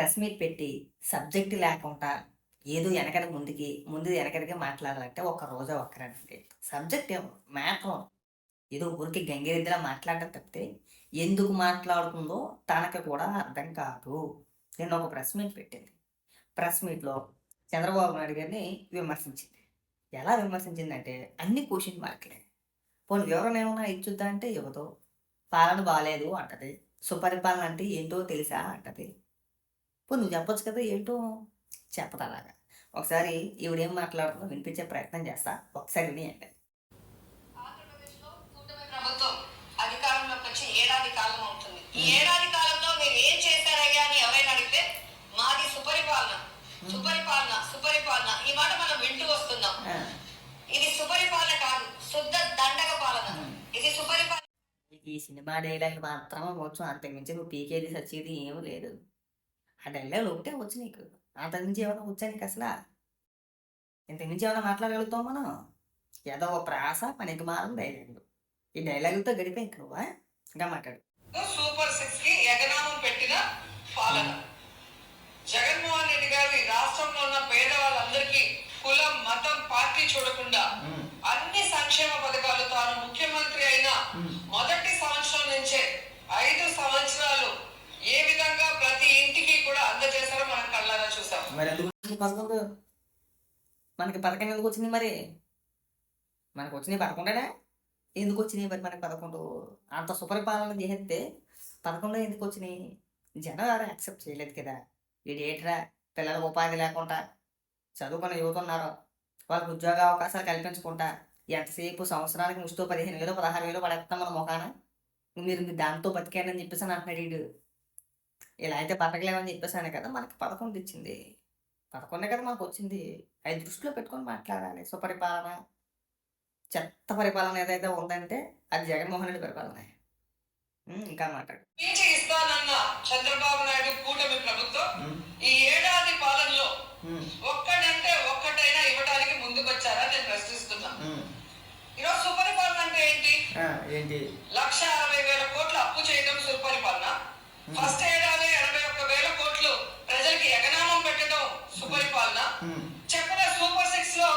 Press meet పెట్టి subject లేకుండా ఏదో వెనకడ ముందుకి ముందు వెనకడికి మాట్లాడాలంటే ఒక రోజు ఒక్కరండి. సబ్జెక్ట్ ఏమో ఏదో ఊరికి గంగిరెద్దులా మాట్లాడడం తప్పితే ఎందుకు మాట్లాడుతుందో తనకు కూడా అర్థం కాదు. నేను ఒక ప్రెస్ మీట్ పెట్టింది. ప్రెస్ మీట్లో చంద్రబాబు నాయుడు గారిని విమర్శించింది. ఎలా విమర్శించిందంటే అన్ని క్వశ్చన్ మార్కులే. పోనీ వివరణ ఏమైనా ఇచ్చుద్దా అంటే ఇవ్వదు పాలన బాగాలేదు అంటది. సుపరిపాలన అంటే ఏంటో తెలుసా అంటది. పోనీ నువ్వు చెప్పొచ్చు కదా ఏంటో చెప్పదు అలాగా. ఒకసారి ఈవిడేం మాట్లాడుతుందో వినిపించే ప్రయత్నం చేస్తా. ఒకసారి వినియండి. ప్రభుత్వం అధికారంలోకి వచ్చి ఏడాది కాలం అవుతుంది ఈ ఏడాది కాలంలో మీరు ఏం చేశారయ్యా అని ఎవరైనా అడిగితే మాది సుపరిపాలన. సుపరిపాలన సుపరిపాలన. ఈ మాట మనం వింటూ వస్తున్నాం. ఇది సుపరిపాలన కాదు శుద్ధ దండగ పాలన. ఇది సుపరిపాలన. ఈ సినిమా డైలాగ్ మాత్రమే వచ్చు అంతకుమించి నువ్వు పీకేది సచ్చేది ఏమీ లేదు. ఆ డైలాగ్ ఒకటే వచ్చు నీకు. అంతకుమించి ఏమైనా వచ్చా నీకు అసలు? ఇంతకుమించి ఏమైనా మాట్లాడగలుగుతావు మనం? ఏదో ఒక ప్రాస పనికి మారం డైలాగులు ఈ డైలాగులతో గడిపే ఇంక నువ్వా? ఇంకా మాట్లాడు. సూపర్ సిక్స్కి ఎగనామం పెట్టిన పాలన. జగన్మోహన్ రెడ్డి గారు ఈ రాష్ట్రంలో ఉన్న పేదవాళ్ళందరికీ కులం మతం పార్టీ చూడకుండా మరి ఎందుకు పదకొండు మనకి పథకం ఎందుకు వచ్చింది మరి? మనకు వచ్చినాయి పదకొండేనా? ఎందుకు వచ్చినాయి మరి మనకి పదకొండు? అంత సుపరిపాలన చేస్తే పదకొండు ఎందుకు వచ్చినాయి? జనం ఎవరు యాక్సెప్ట్ చేయలేదు కదా. వీడు ఏంట్రా? పిల్లలకు ఉపాధి లేకుండా చదువుకున్న యువత ఉన్నారు. వాళ్ళకి ఉద్యోగ అవకాశాలు కల్పించకుండా ఎంతసేపు సంవత్సరానికి ముస్తో పదిహేను వేలు పదహారు వేలు పడేస్తాం మన ముఖాన? మీరు దాంతో బతికానని చెప్పేసి అని అంటున్నాడు ఇలా అయితే బతకలేమని చెప్పేసాను కదా మనకి పదకొండు ఇచ్చింది పదకొండే కదా మనకు వచ్చింది. అది దృష్టిలో పెట్టుకొని మాట్లాడాలి. సుపరిపాలన చెత్త పరిపాలన ఏదైతే ఉందంటే అది జగన్మోహన్ రెడ్డి పరిపాలన. ఇంకా మాట్లాడు. ఇస్తానన్న చంద్రబాబు నాయుడు కూటమి ప్రభుత్వం ఈ ఏడాది పాలనలో ఒక్కడంటే ఒక్కటైనా ఇవ్వడానికి ముందుకొచ్చారా నేను ప్రశ్నిస్తున్నా. ఈరోజు సుపరిపాలన అంటే ఏంటి? ఏంటి? లక్ష అరవై వేల కోట్ల అప్పు చేయడం సుపరిపాలన ఫస్ట్ ఏడాది ఎనభై ఒక్క వేల కోట్లు ప్రజలకి ఎగనామం పెట్టడం సుపరిపాలన చెప్పిన సూపర్ సిక్స్లో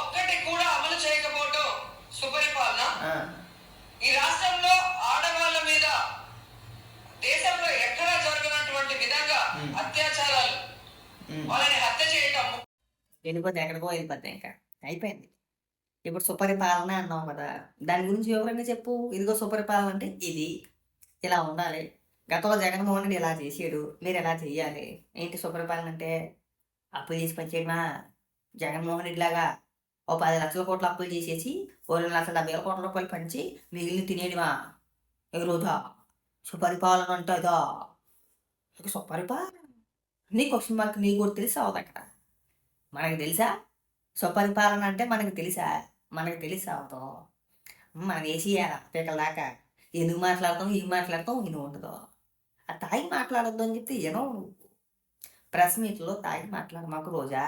ఒక్కటి కూడా అమలు చేయకపోవడం సుపరిపాలన. ఈ రాష్ట్రంలో ఆడవాళ్ళ మీద దేశంలో ఎక్కడా జరగనటువంటి విధంగా. అత్యాచారాలు వాళ్ళని హత్య చేయటం వెళ్ళిపోతే ఎక్కడికో వెళ్ళిపోతే ఇంకా. అయిపోయింది. ఇప్పుడు సుపరిపాలన అన్నావు కదా. దాని గురించి వివరంగా చెప్పు. ఇదిగో సుపరిపాలన అంటే ఇది. ఇలా ఉండాలి. గతంలో జగన్మోహన్ రెడ్డి ఇలా చేసాడు మీరు ఎలా చెయ్యాలి ఏంటి సుపరిపాలన అంటే? అప్పులు చేసి పనిచేయడమా జగన్మోహన్ రెడ్డి లాగా ఓ పది లక్షల కోట్ల అప్పులు చేసేసి ఓ రెండు లక్షల డెబ్బై వేల కోట్ల రూపాయలు పంచి మిగిలిన తినేయడమా ఎవరోదా సుపరిపాలన అంటే ఇక సుపరిపాలన? నీ క్వశ్చన్ మార్క్ నీ కూడా తెలుసా అవదు అక్కడ మనకి తెలుసా? సుపరిపాలన అంటే మనకు తెలుసా? మనకు తెలుసా అవుతో మనం వేసేయాల పీకల దాకా? ఎందుకు మాట్లాడతాం? ఇవి మాట్లాడతాం? ఇను ఉండదు. ఆ తాగి మాట్లాడొద్దు అని చెప్తే ఏనో నువ్వు. ప్రెస్ మీట్లో తాగి మాట్లాడ మాకు రోజా.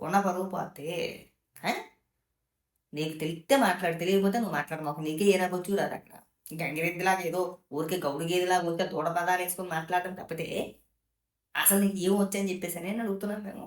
ఉన్న పరువు పోతే. నీకు తెలిస్తే మాట్లాడు తెలియకపోతే నువ్వు మాట్లాడు. మాకు నీకే ఏ రాదు అక్కడ. గంగిరెద్దిలాగా ఏదో ఊరికే గౌడు గేదిలాగా ఊరికే తోడ పదాలు వేసుకొని మాట్లాడడం తప్పితే అసలు నీకు ఏం వచ్చని చెప్పేసి నేను అడుగుతున్నాను మేము.